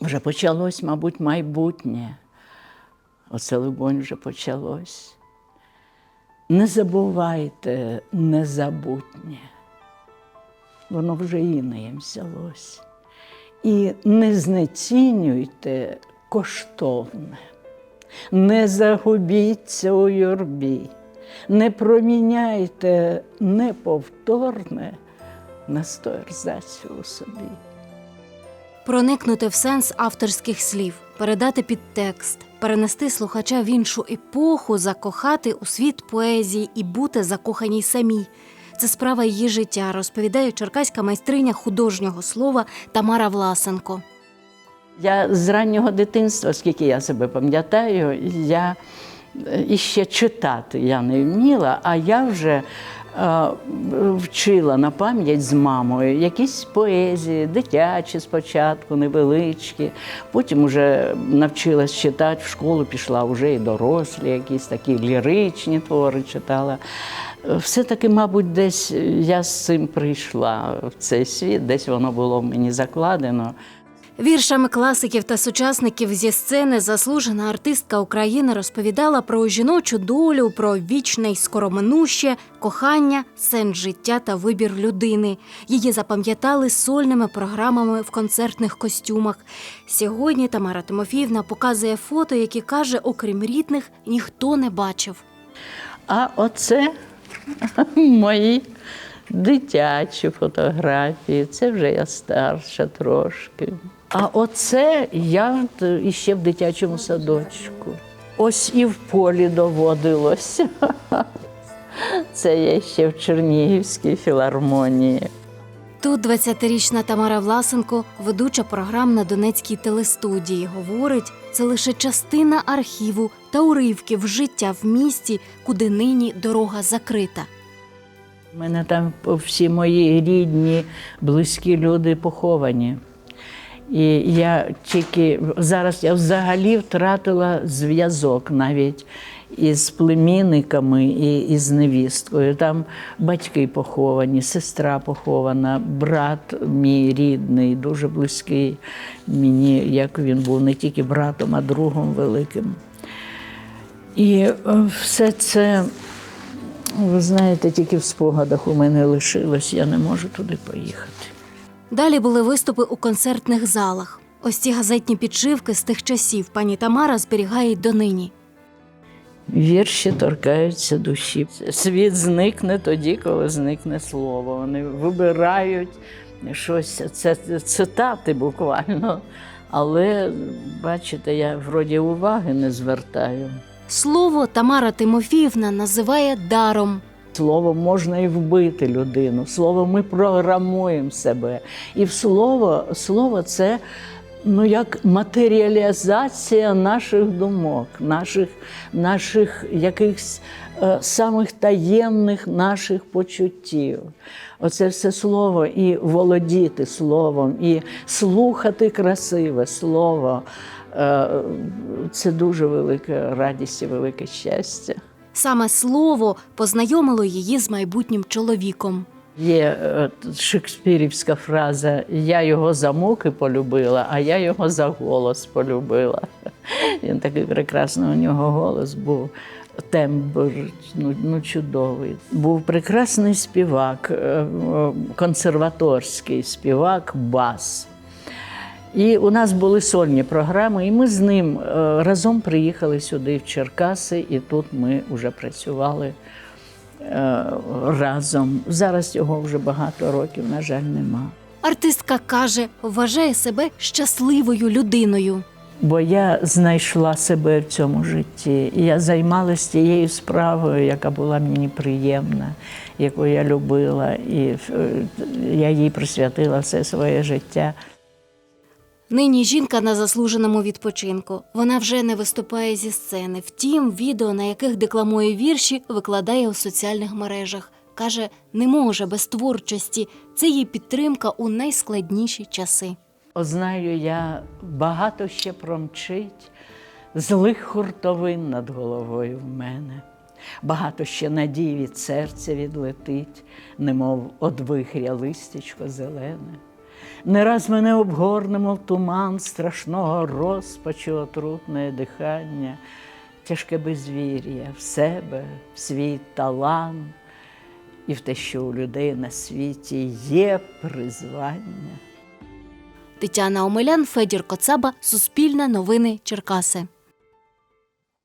Вже почалось, мабуть, майбутнє. Оце, либонь, вже почалось. Не забувайте незабутнє. Воно вже інеєм взялось. І не знецінюйте коштовне, не загубіться у юрбі, не проміняйте неповторне на сто у собі. Проникнути в сенс авторських слів, передати підтекст, перенести слухача в іншу епоху, закохати у світ поезії і бути закоханій самій. Це справа її життя, розповідає черкаська майстриня художнього слова Тамара Власенко. Я з раннього дитинства, скільки я себе пам'ятаю, я е, іще читати я не вміла, а я вже вчила на пам'ять з мамою якісь поезії, дитячі спочатку, невеличкі. Потім вже навчилась читати в школу, пішла вже і дорослі, якісь такі ліричні твори читала. Е, Все-таки, мабуть, десь я з цим прийшла в цей світ, десь воно було мені закладено. Віршами класиків та сучасників зі сцени заслужена артистка України розповідала про жіночу долю, про вічне й скороминуще, кохання, сенс життя та вибір людини. Її запам'ятали сольними програмами в концертних костюмах. Сьогодні Тамара Тимофіївна показує фото, які каже, окрім рідних, ніхто не бачив. А оце мої дитячі фотографії. Це вже я старша трошки. А оце я іще в дитячому садочку. Ось і в полі доводилося. Це я ще в Чернігівській філармонії. Тут 20-річна Тамара Власенко, ведуча програм на Донецькій телестудії, говорить, це лише частина архіву та уривків життя в місті, куди нині дорога закрита. У мене там всі мої рідні, близькі люди поховані. І я тільки зараз я взагалі втратила зв'язок навіть із племінниками і із невісткою. Там батьки поховані, сестра похована, брат мій рідний, дуже близький мені, як він був не тільки братом, а другом великим. І е, все це ви знаєте, тільки в спогадах у мене лишилось, я не можу туди поїхати. Далі були виступи у концертних залах. Ось ці газетні підшивки з тих часів пані Тамара зберігає й донині. Вірші торкаються душі. Світ зникне тоді, коли зникне слово. Вони вибирають щось, це цитати буквально. Але бачите, я вроді уваги не звертаю. Слово Тамара Тимофіївна називає даром. Словом можна і вбити людину. Словом ми програмуємо себе. І слово, слово це ну, як матеріалізація наших думок, наших, наших якихось е, самих таємних наших почуттів. Оце все слово, і володіти словом, і слухати красиве слово. Е, Це дуже велика радість і велике щастя. Саме слово познайомило її з майбутнім чоловіком. Є е, шекспірівська фраза Я його за муки полюбила, а я його за голос полюбила. Він такий прекрасний у нього голос був. Тембр ну, ну, чудовий. Був прекрасний співак, е, е, консерваторський співак, бас. І у нас були сольні програми, і ми з ним е, разом приїхали сюди, в Черкаси, і тут ми вже працювали е, разом. Зараз його вже багато років, на жаль, нема. Артистка каже, вважає себе щасливою людиною. Бо я знайшла себе в цьому житті. І я займалася тією справою, яка була мені приємна, яку я любила, і е, я їй присвятила все своє життя. Нині жінка на заслуженому відпочинку. Вона вже не виступає зі сцени. Втім, відео, на яких декламує вірші, викладає у соціальних мережах. Каже, не може без творчості. Це її підтримка у найскладніші часи. Знаю, я багато ще промчить злих хуртовин над головою в мене. Багато ще надій від серця відлетить, немов од вихря листячко зелене. Не раз мене обгорнемо в туман страшного розпачу, отрутне дихання, тяжке безвір'я в себе, в свій талант і в те, що у людей на світі є призвання. Тетяна Омелян, Федір Коцаба, Суспільне новини Черкаси.